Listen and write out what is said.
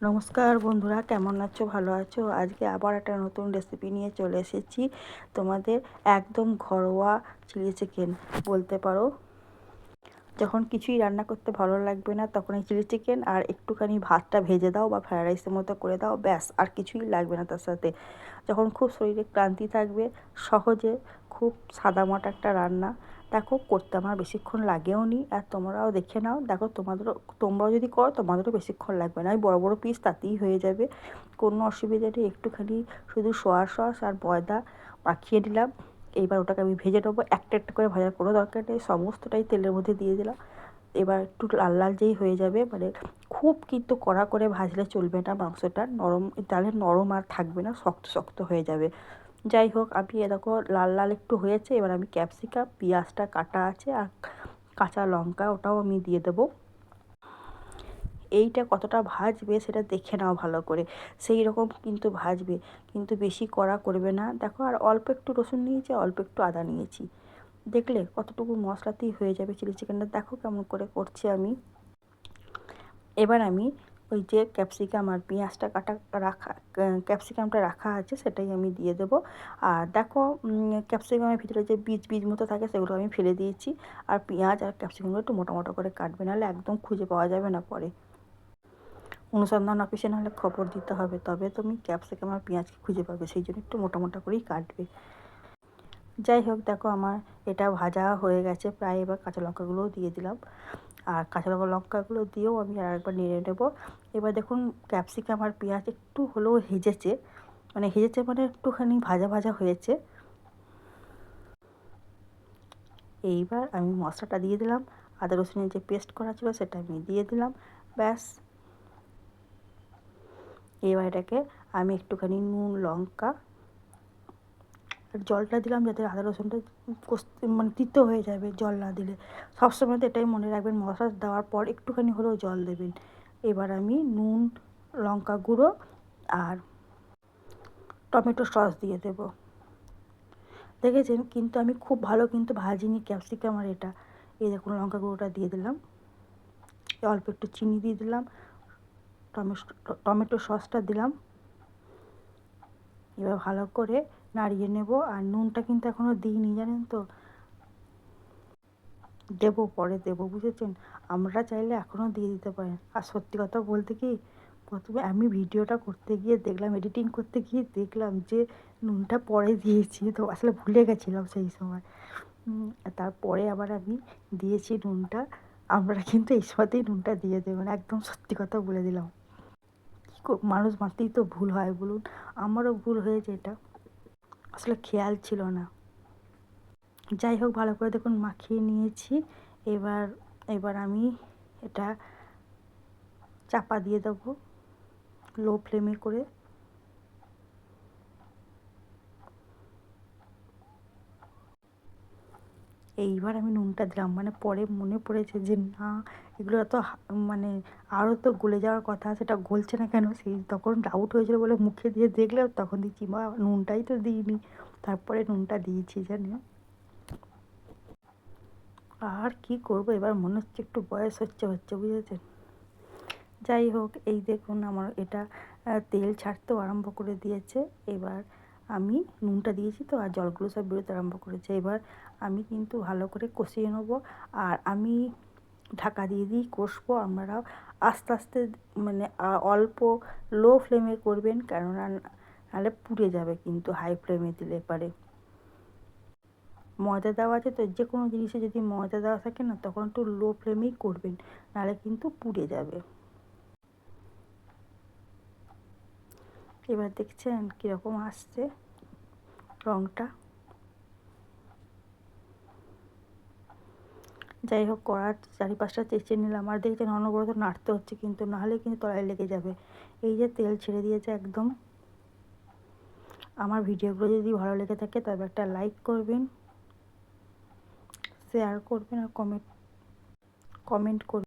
নমস্কার বন্ধুরা, কেমন আছো? ভালো আছো? আজকে আবার একটা নতুন রেসিপি নিয়ে চলে এসেছি। তোমাদের একদম ঘরোয়া চিলি চিকেন বলতে পারো। যখন কিছুই রান্না করতে ভালো লাগবে না, তখন এই চিলি চিকেন আর একটুখানি ভাতটা ভেজে দাও বা ফ্রায়েড রাইসের মতো করে দাও, ব্যাস, আর কিছুই লাগবে না তার সাথে। যখন খুব শরীরে ক্লান্তি থাকবে, সহজে খুব সাদামাটা একটা রান্না দেখো, করতে আমার বেশিক্ষণ লাগেও নি। আর তোমরাও দেখে নাও। দেখো, তোমাদেরও, তোমরাও যদি করো, তোমাদেরও বেশিক্ষণ লাগবে না। ওই বড়ো বড়ো পিস তাতেই হয়ে যাবে। কোনো অসুবিধা নেই। একটুখানি শুধু সোয়া সস আর ময়দা মাখিয়ে নিলাম। এইবার ওটাকে আমি ভেজে নেব। একটা একটা করে ভাজার কোনো দরকার নেই। সমস্তটাই তেলের মধ্যে দিয়ে দিলাম। এবার একটু লাল লাল যেই হয়ে যাবে মানে খুব কিন্তু কড়া করে ভাজলে চলবে না মাংসটা। নরম, তাহলে নরম আর থাকবে না, শক্ত শক্ত হয়ে যাবে। যাই হোক, আমি এ দেখো লাল লাল একটু হয়েছে, এবার আমি ক্যাপসিকাম, পেঁয়াজটা কাটা আছে আর কাঁচা লঙ্কা ওটাও আমি দিয়ে দেবো। এইটা কতটা ভাজবে সেটা দেখে নাও ভালো করে। সেই রকম কিন্তু ভাজবে, কিন্তু বেশি কড়া করবে না। দেখো, আর অল্প একটু রসুন নিয়েছি, অল্প একটু আদা নিয়েছি। দেখলে কতটুকু মশলাতেই হয়ে যাবে চিলি চিকেনটা, দেখো কেমন করে করছি আমি। এবার আমি ওই যে ক্যাপসিকাম আর পেঁয়াজটা কাটা, রাখা ক্যাপসিকামটা রাখা আছে সেটাই আমি দিয়ে দেবো। আর দেখো ক্যাপসিকামের ভিতরে যে বীজ বীজ মতো থাকে সেগুলো আমি ফেলে দিয়েছি। আর পেঁয়াজ আর ক্যাপসিকামগুলো একটু মোটা করে কাটবে, নাহলে একদম খুঁজে পাওয়া যাবে না পরে। অনুসন্ধান অফিসে নাহলে খবর দিতে হবে, তবে তুমি ক্যাপসিকাম আর পেঁয়াজকে খুঁজে পাবে, সেই জন্য একটু মোটা মোটা করেই কাটবে। যাই হোক, দেখো আমার এটা ভাজা হয়ে গেছে, প্রায় এবার কাঁচা লঙ্কাগুলোও দিয়ে দিলাম। আর কাঁচা লঙ্কা লঙ্কাগুলো দিয়েও আমি আর একবার নেড়ে নেব। এবার দেখুন, ক্যাপসিকাম আর পেঁয়াজ একটু হলেও হেজেছে মানে হেজেছে মানে একটুখানি ভাজা ভাজা হয়েছে। এইবার আমি মশলাটা দিয়ে দিলাম, আদা রসুনের যে পেস্ট করা ছিল সেটা আমি দিয়ে দিলাম, ব্যাস। এবার এটাকে আমি একটুখানি নুন, লঙ্কা জলটা দিলাম যাতে আদা রসুনটা মানে তিতো হয়ে যাবে জল না দিলে। সবসময় তো এটাই মনে রাখবেন মশলা দেওয়ার পর একটুখানি হলেও জল দেবেন। এবার আমি নুন, লঙ্কা গুঁড়ো আর টমেটো সস দিয়ে দেব। দেখেছেন? কিন্তু আমি খুব ভালো কিন্তু ভাজিনি, ক্যাপসিকাম আর এটা। এই দেখুন, লঙ্কা গুঁড়োটা দিয়ে দিলাম। অল্প একটু চিনি দিয়ে দিলাম। টমেটো টমেটো সসটা দিলাম। এবার ভালো করে নাড়িয়ে নেব আর নুনটা কিন্তু এখনও দিইনি, জানেন তো? দেবো, পরে দেবো, বুঝেছেন? আমরা চাইলে এখনও দিয়ে দিতে পারেন আর সত্যি কথা বলতে কি, প্রথমে আমি ভিডিওটা করতে গিয়ে দেখলাম এডিটিং করতে গিয়ে দেখলাম যে নুনটা পরে দিয়েছি, তো আসলে ভুলে গেছিলাম সেই সময়। তারপরে আবার আমি দিয়েছি নুনটা। আমরা কিন্তু এই সময়তেই নুনটা দিয়ে দেবেন একদম সত্যি কথা বলে দিলাম। মানুষ মাত্রেই তো ভুল হয়, বলুন। আমারও ভুল হয়েছে এটা। আসলে খেয়াল ছিল না। যাই হোক, ভালো করে দেখুন, মাখিয়ে নিয়েছি। এবার এবার আমি এটা চাপা দিয়ে দেবো, লো ফ্লেমে করে। এইবার আমি নুনটা দিলাম। মানে পরে মনে পড়েছে যে, না, এগুলো তো মানে আরও তো গলে যাওয়ার কথা, সেটা গলছে না কেন? সেই তখন ডাউট হয়েছিল বলে মুখে দিয়ে দেখলে, তখন দিচ্ছি মা, নুনটাই তো দিইনি। তারপরে নুনটা দিয়েছি, জানি? আর কি করব? এবার মনে হচ্ছে একটু বয়স হচ্ছে হচ্ছে, বুঝেছেন? যাই হোক, এই দেখুন, আমার এটা তেল ছাড়তেও আরম্ভ করে দিয়েছে। এবার আমি নুনটা দিয়েছি তো, আর জলগুলো সব বেরোতে আরম্ভ করেছে। এবার আমি কিন্তু ভালো করে কষিয়ে নেব। আর আমি ঢাকা দিয়ে দিই কষবো। আমরা আস্তে আস্তে মানে অল্প লো ফ্লেমে করবেন, কেননা নাহলে পুড়ে যাবে কিন্তু হাই ফ্লেমে দিলে পারে ময়দা দেওয়া আছে তো, যে কোনো জিনিসে যদি ময়দা দেওয়া থাকে না, তখন একটু লো ফ্লেমেই করবেন, নাহলে কিন্তু পুড়ে যাবে। এবার দেখছেন কীরকম আসছে। রঙটা যাই হোক কড়ার চারিপাশটা চেঁচে নিলাম আর দেখছেন অনবরত নাড়তে হচ্ছে, কিন্তু নাহলে কিন্তু তলায় লেগে যাবে। এই যে তেল ছেড়ে দিয়েছে একদম। আমার ভিডিওগুলো যদি ভালো লেগে থাকে, তবে একটা লাইক করবেন, শেয়ার করবেন আর কমেন্ট কমেন্ট করবেন।